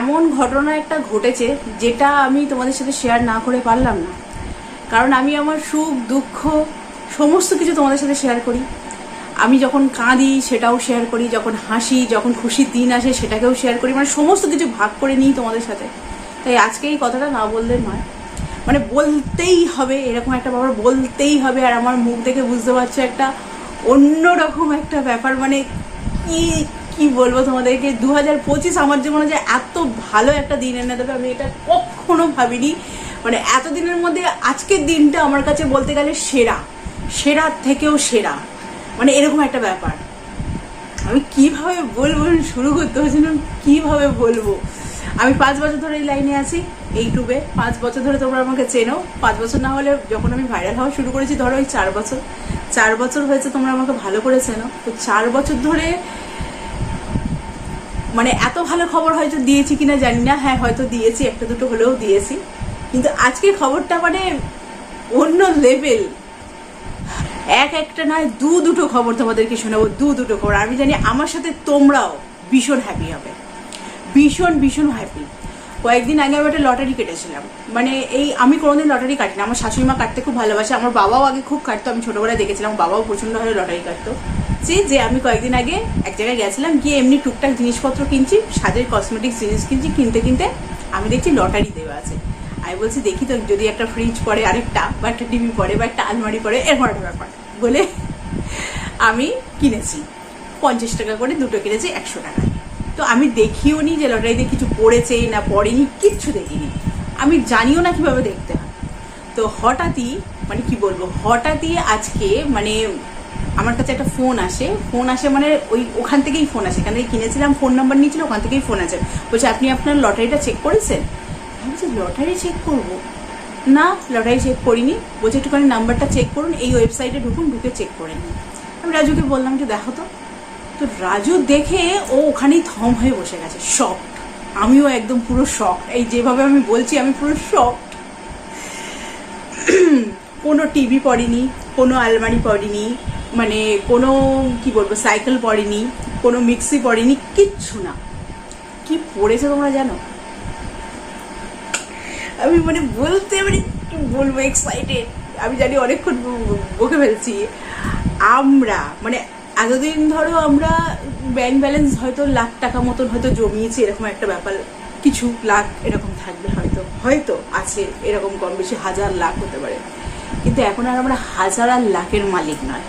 এমন ঘটনা একটা ঘটেছে যেটা আমি তোমাদের সাথে শেয়ার না করে পারলাম না। কারণ আমি আমার সুখ, দুঃখ, সমস্ত কিছু তোমাদের সাথে শেয়ার করি। আমি যখন কাঁদি সেটাও শেয়ার করি, যখন হাসি, যখন খুশির দিন আসে সেটাকেও শেয়ার করি মানে সমস্ত কিছু ভাগ করে নিই তোমাদের সাথে। তাই আজকে এই কথাটা না বললে নয়। মানে বলতেই হবে, এরকম একটা ব্যাপার বলতেই হবে, আর আমার মুখ দেখে বুঝতে পারছ একটা অন্যরকম একটা ব্যাপার। মানে কি কি বলব তোমাদেরকে? দু হাজার পঁচিশ আমার জীবনে যে এত ভালো একটা দিন এনে দেবে আমি এটা কখনো ভাবিনি। মানে এতদিনের মধ্যে আজকের দিনটা আমার কাছে বলতে গেলে সেরা। সেরার থেকেও সেরা। মানে এরকম একটা ব্যাপার। আমি কীভাবে বলব শুরু করতে হয়েছিলাম কীভাবে বলব? আমি পাঁচ বছর ধরে এই লাইনে আছি, ইউটিউবে। পাঁচ বছর ধরে তোমরা আমাকে চেনো। পাঁচ বছর না হলে যখন আমি ভাইরাল হওয়া শুরু করেছি, ধরো ওই চার বছর। চার বছর হয়েছে তোমরা আমাকে ভালো করে চেনো। তো চার বছর ধরে মানে এত ভালো খবর হয়তো দিয়েছি কিনা জানি না। হ্যাঁ হয়তো দিয়েছি, একটা দুটো হলেও দিয়েছি। কিন্তু আজকের খবরটা মানে অন্য লেভেল এক একটা নয়, দু দুটো খবর তোমাদেরকে শোনাবো, দু দুটো খবর। আমি জানি আমার সাথে তোমরাও ভীষণ হ্যাপি হবে। ভীষণ ভীষণ হ্যাপি কয়েকদিন আগে আমি একটা লটারি কেটেছিলাম। মানে এই, আমি কোনোদিন লটারি কাটি না আমার শাশুড়ি মা কাটতে খুব ভালোবাসে। আমার বাবাও আগে খুব কাটতো। আমি ছোটোবেলায় দেখেছিলাম, বাবাও প্রচণ্ডভাবে লটারি কাটতো। যে যে আমি কয়েকদিন আগে এক জায়গায় গেছিলাম, গিয়ে এমনি টুকটাক জিনিসপত্র কিনছি সাজের কসমেটিক্স জিনিস কিনছি, কিনতে কিনতে আমি দেখছি লটারি দেওয়া আছে। আমি বলছি, দেখি তো, যদি একটা ফ্রিজ পড়ে, আরেকটা, বা একটা টিভি পড়ে, বা একটা আলমারি পড়ে, এরকম একটা ব্যাপার। বলে আমি কিনেছি। পঞ্চাশ টাকা করে দুটো কিনেছি, একশো টাকা। তো আমি দেখিও নি যে লটারিতে কিছু পড়েছে না পড়েনি, কিচ্ছু দেখিনি। আমি জানিও না কীভাবে দেখতে হয়। তো হঠাৎই মানে কি বলব, হঠাৎই আজকে মানে আমার কাছে একটা ফোন আসে। ফোন আসে মানে ওই ওখান থেকেই ফোন আসে। এখান থেকে কিনেছিলাম ফোন নাম্বার নিয়েছিল, ওখান থেকেই ফোন আছে বলছে, আপনি আপনার লটারিটা চেক করেছেন? আমি বলছি লটারি চেক করব। না লটারি চেক করিনি। বলছে, একটুখানি নাম্বারটা চেক করুন, এই ওয়েবসাইটে ঢুকুন, ঢুকে চেক করে নিন। আমি রাজুকে বললাম যে, দেখো তো। তো রাজু দেখে ও ওখানেই থম হয়ে বসে গেছে শক আমিও একদম পুরো শক এই যেভাবে আমি বলছি, আমি পুরো শক কোনো টিভি পড়েনি, কোনো আলমারি পড়েনি মানে কোনো, কি বলব সাইকেল পড়েনি, কোনো মিক্সি পড়েনি, কিচ্ছু না। কি পড়েছে তোমরা জানো? আমি মানে বলতে মানে কি বলব এক্সাইটেড আমি জানি অনেকক্ষণ বকে ফেলছি। আমরা মানে এতদিন ধরো আমরা ব্যাংক ব্যালেন্স হয়তো লাখ টাকা মতন হয়তো জমিয়েছি, এরকম একটা ব্যাপার। কিছু লাখ এরকম থাকবে হয়তো হয়তো আছে এরকম কম বেশি হাজার লাখ হতে পারে। কিন্তু এখন আর আমরা হাজার আর লাখের মালিক নয়।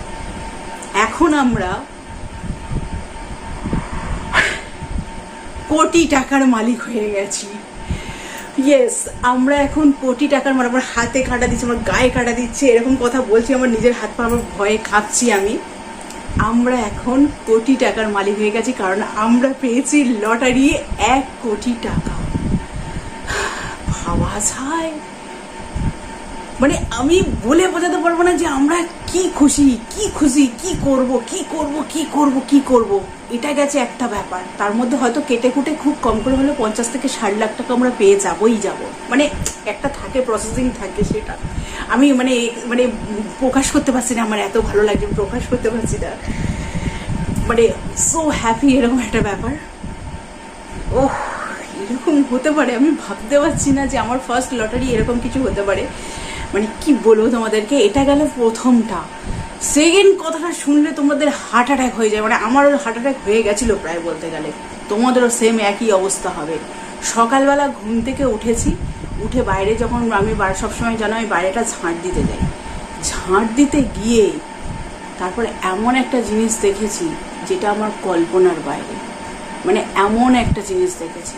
এখন আমরা কোটি টাকার মালিক হয়ে গেছি। ইয়েস আমরা এখন কোটি টাকার মানে আমার হাতে কাটা দিচ্ছে, আমার গায়ে কাটা দিচ্ছে, এরকম কথা বলছি, আমার নিজের হাত পা, আমার ভয়ে কাঁপছি আমি। আমরা এখন কোটি টাকার মালিক হয়ে গেছি, কারণ আমরা পেয়েছি লটারি এক কোটি টাকা। ভাবা যায়? মানে আমি বলে বোঝাতে পারব না যে আমরা কি খুশি কি খুশি, কি করব কি করব কি করব কি করব। এটা গেছে একটা ব্যাপার। তার মধ্যে হয়তো কেটে কুটে খুব কম করে হলে পঞ্চাশ থেকে ষাট লাখ টাকা আমরা পেয়ে যাবই যাব। মানে একটা থাকে প্রসেসিং থাকে সেটা। আমি মানে মানে প্রকাশ করতে পারছি না, আমার এত ভালো লাগছে প্রকাশ করতে পারছি না। মানে সো হ্যাপি এরকম একটা ব্যাপার। ওহ, এরকম হতে পারে, আমি ভাবতে পারছি না যে আমার ফার্স্ট লটারি এরকম কিছু হতে পারে। মানে কি বলব তোমাদেরকে? এটা গেল প্রথমটা। সেকেন্ড কথাটা শুনলে তোমাদের হার্ট অ্যাটাক হয়ে যায়। মানে আমারও হার্ট অ্যাটাক হয়ে গেছিল প্রায় বলতে গেলে। তোমাদেরও সেম একই অবস্থা হবে। সকালবেলা ঘুম থেকে উঠেছি। উঠে বাইরে যখন আমি সবসময় জানো আমি বাইরেটা ঝাঁট দিতে যাই। ঝাঁট দিতে গিয়ে তারপরে এমন একটা জিনিস দেখেছি যেটা আমার কল্পনার বাইরে। মানে এমন একটা জিনিস দেখেছি।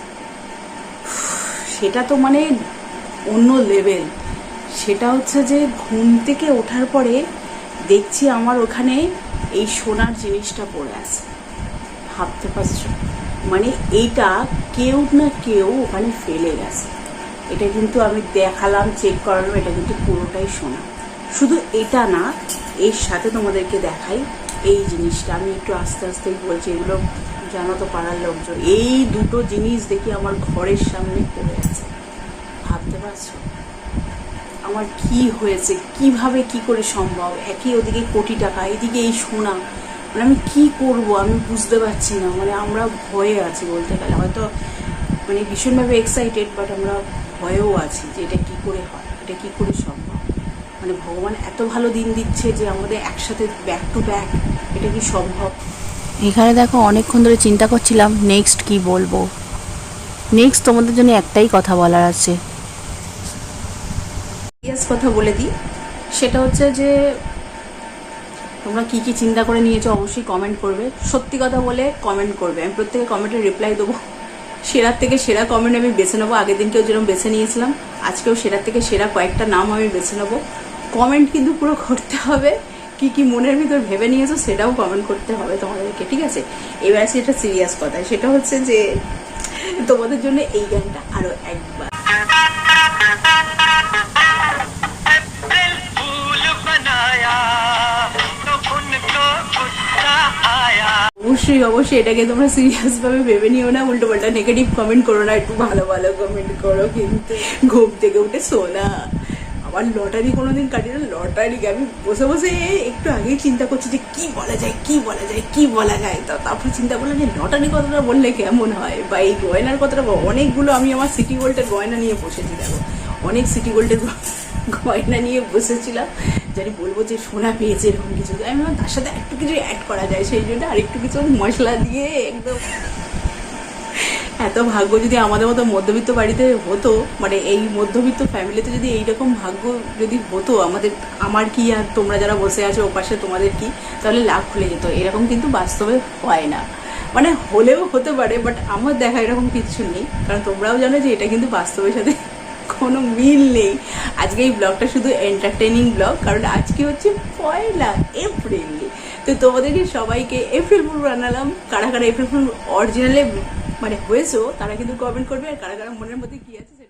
সেটা তো মানে অন্য লেভেল সেটা হচ্ছে যে ঘুম থেকে ওঠার পরে দেখছি আমার ওখানে এই সোনার জিনিসটা পড়ে আছে। ভাবতে পারছ? মানে এইটা কেউ না কেউ ওখানে ফেলে গেছে। এটা কিন্তু আমি দেখালাম চেক করালাম, এটা কিন্তু পুরোটাই সোনা। শুধু এটা না, এর সাথে তোমাদেরকে দেখাই, এই জিনিসটা। আমি একটু আস্তে আস্তে বলছি, এগুলো জানো তো পাড়ার লোকজন। এই দুটো জিনিস দেখি আমার ঘরের সামনে পড়ে আছে। ভাবতে পারছ? আমার কি হয়েছে? কীভাবে কি করে সম্ভব? একই ওদিকে কোটি টাকা, এদিকে এই সোনা। মানে আমি কি করব? আমি বুঝতে পারছি না। মানে আমরা ভয়ে আছি বলতে গেলে। হয়তো মানে ভীষণভাবে এক্সাইটেড বাট আমরা ভয়েও আছি যে এটা কী করে হয়? এটা কী করে সম্ভব? মানে ভগবান এত ভালো দিন দিচ্ছে যে আমাদের একসাথে ব্যাক টু ব্যাক এটা কি সম্ভব? এখানে দেখো অনেকক্ষণ ধরে চিন্তা করছিলাম নেক্সট কি বলব? নেক্সট তোমাদের জন্য একটাই কথা বলার আছে। কথা বলে দিই। সেটা হচ্ছে যে, তোমরা কি কি চিন্তা করে নিয়েছো অবশ্যই কমেন্ট করবে। সত্যি কথা বলে কমেন্ট করবে। আমি প্রত্যেকে কমেন্টে রিপ্লাই দেবো। সেরার থেকে সেরা কমেন্ট আমি বেছে নেব। আগের দিনকেও যেরকম বেছে নিয়েছিলাম, আজকেও সেরার থেকে সেরা কয়েকটা নাম আমি বেছে নেব। কমেন্ট কিন্তু পুরো করতে হবে। কি কি মনের ভিতর ভেবে নিয়েছো সেটাও কমেন্ট করতে হবে তোমাদেরকে, ঠিক আছে? এবার এটা সিরিয়াস কথা সেটা হচ্ছে যে, তোমাদের জন্য এই গানটা আরও একবার অবশ্যই অবশ্যই এটাকে তোমরা সিরিয়াস ভাবে ভেবে নিও না উল্টো পাল্টা নেগেটিভ কমেন্ট করো না, একটু ভালো ভালো কমেন্ট করো কিন্তু ঘুম থেকে উঠে শোনা আমার লটারি কোনোদিন কাটি না লটারি আমি বসে বসে একটু আগেই চিন্তা করছি যে কি বলা যায়, কি বলা যায়, কি বলা যায়। তো তারপর চিন্তা করলাম যে লটারি কথাটা বললে কেমন হয়? বা এই গয়নার কথাটা অনেকগুলো আমি আমার সিটি গোল্ডের গয়না নিয়ে বসেছি, দেখো। অনেক সিটি গোল্ডের গয়না নিয়ে বসেছিলাম। জানি বলব যে সোনা পেয়েছে এরকম কিছু। আমি ভাবলাম তার সাথে একটু কিছু অ্যাড করা যায়, সেই জন্য আরেকটু কিছু মশলা দিয়ে একদম এত ভাগ্য যদি আমাদের মতো মধ্যবিত্ত বাড়িতে হতো মানে এই মধ্যবিত্ত ফ্যামিলিতে যদি এইরকম ভাগ্য যদি হতো, আমাদের, আমার কি আর তোমরা যারা বসে আছো ওপাশে তোমাদের কি, তাহলে লাভ খুলে যেত। এরকম কিন্তু বাস্তবে হয় না। মানে হলেও হতে পারে বাট আমার দেখা এরকম কিচ্ছু নেই। কারণ তোমরাও জানো যে এটা কিন্তু বাস্তবের সাথে কোনো মিল নেই। আজকে এই ব্লগটা শুধু এন্টারটেনিং ব্লগ, কারণ আজকে হচ্ছে পয়লা এপ্রিল। তো তোমাদেরকে সবাইকে এপ্রিল ফুল বানালাম কারা কারা এপ্রিল ফুল অরিজিনালে মানে হয়েছেও তারা কিন্তু কমেন্ট করবে, আর কারা কারা মনের মধ্যে কী আছে